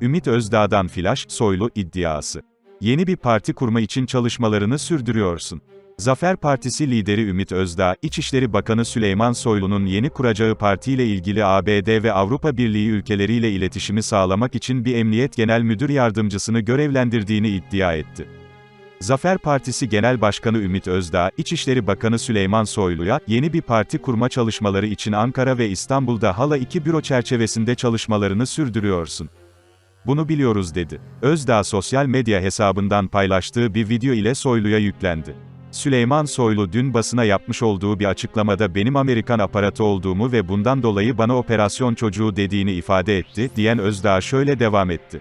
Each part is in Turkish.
Ümit Özdağ'dan flash, Soylu iddiası. Yeni bir parti kurma için çalışmalarını sürdürüyorsun. Zafer Partisi lideri Ümit Özdağ, İçişleri Bakanı Süleyman Soylu'nun yeni kuracağı partiyle ilgili ABD ve Avrupa Birliği ülkeleriyle iletişimi sağlamak için bir emniyet genel müdür yardımcısını görevlendirdiğini iddia etti. Zafer Partisi Genel Başkanı Ümit Özdağ, İçişleri Bakanı Süleyman Soylu'ya, yeni bir parti kurma çalışmaları için Ankara ve İstanbul'da hala iki büro çerçevesinde çalışmalarını sürdürüyorsun. Bunu biliyoruz dedi. Özdağ sosyal medya hesabından paylaştığı bir video ile Soylu'ya yüklendi. Süleyman Soylu dün basına yapmış olduğu bir açıklamada benim Amerikan aparatı olduğumu ve bundan dolayı bana operasyon çocuğu dediğini ifade etti, diyen Özdağ şöyle devam etti.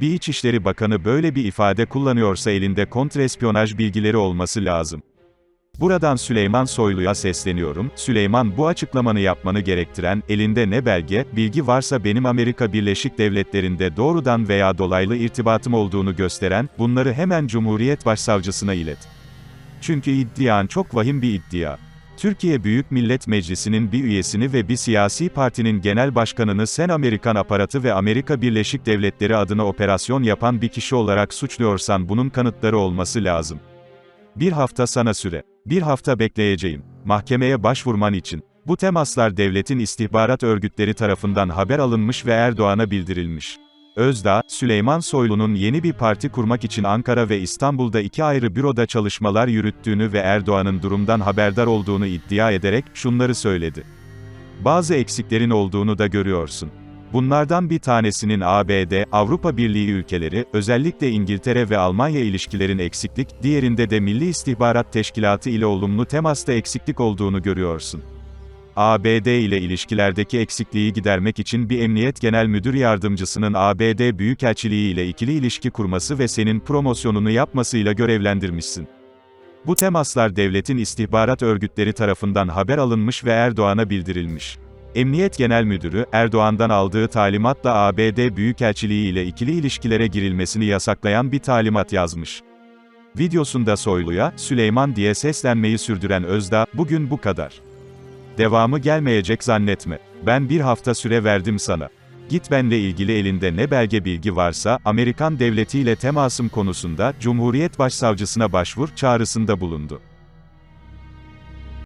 Bir İçişleri Bakanı böyle bir ifade kullanıyorsa elinde kontrespiyonaj bilgileri olması lazım. Buradan Süleyman Soylu'ya sesleniyorum, Süleyman bu açıklamanı yapmanı gerektiren, elinde ne belge, bilgi varsa benim Amerika Birleşik Devletleri'nde doğrudan veya dolaylı irtibatım olduğunu gösteren, bunları hemen Cumhuriyet Başsavcısına ilet. Çünkü iddian çok vahim bir iddia. Türkiye Büyük Millet Meclisi'nin bir üyesini ve bir siyasi partinin genel başkanını sen Amerikan aparatı ve Amerika Birleşik Devletleri adına operasyon yapan bir kişi olarak suçluyorsan bunun kanıtları olması lazım. Bir hafta sana süre. Bir hafta bekleyeceğim. Mahkemeye başvurman için. Bu temaslar devletin istihbarat örgütleri tarafından haber alınmış ve Erdoğan'a bildirilmiş. Özdağ, Süleyman Soylu'nun yeni bir parti kurmak için Ankara ve İstanbul'da iki ayrı büroda çalışmalar yürüttüğünü ve Erdoğan'ın durumdan haberdar olduğunu iddia ederek, şunları söyledi. Bazı eksiklerin olduğunu da görüyorsun. Bunlardan bir tanesinin ABD, Avrupa Birliği ülkeleri, özellikle İngiltere ve Almanya ilişkilerin eksiklik, diğerinde de Milli İstihbarat Teşkilatı ile olumlu temasta eksiklik olduğunu görüyorsun. ABD ile ilişkilerdeki eksikliği gidermek için bir emniyet genel müdür yardımcısının ABD Büyükelçiliği ile ikili ilişki kurması ve senin promosyonunu yapmasıyla görevlendirmişsin. Bu temaslar devletin istihbarat örgütleri tarafından haber alınmış ve Erdoğan'a bildirilmiş. Emniyet Genel Müdürü, Erdoğan'dan aldığı talimatla ABD Büyükelçiliği ile ikili ilişkilere girilmesini yasaklayan bir talimat yazmış. Videosunda Soylu'ya, Süleyman diye seslenmeyi sürdüren Özdağ, bugün bu kadar. Devamı gelmeyecek zannetme. Ben bir hafta süre verdim sana. Git benle ilgili elinde ne belge bilgi varsa, Amerikan devletiyle temasım konusunda, Cumhuriyet Başsavcısına başvur, çağrısında bulundu.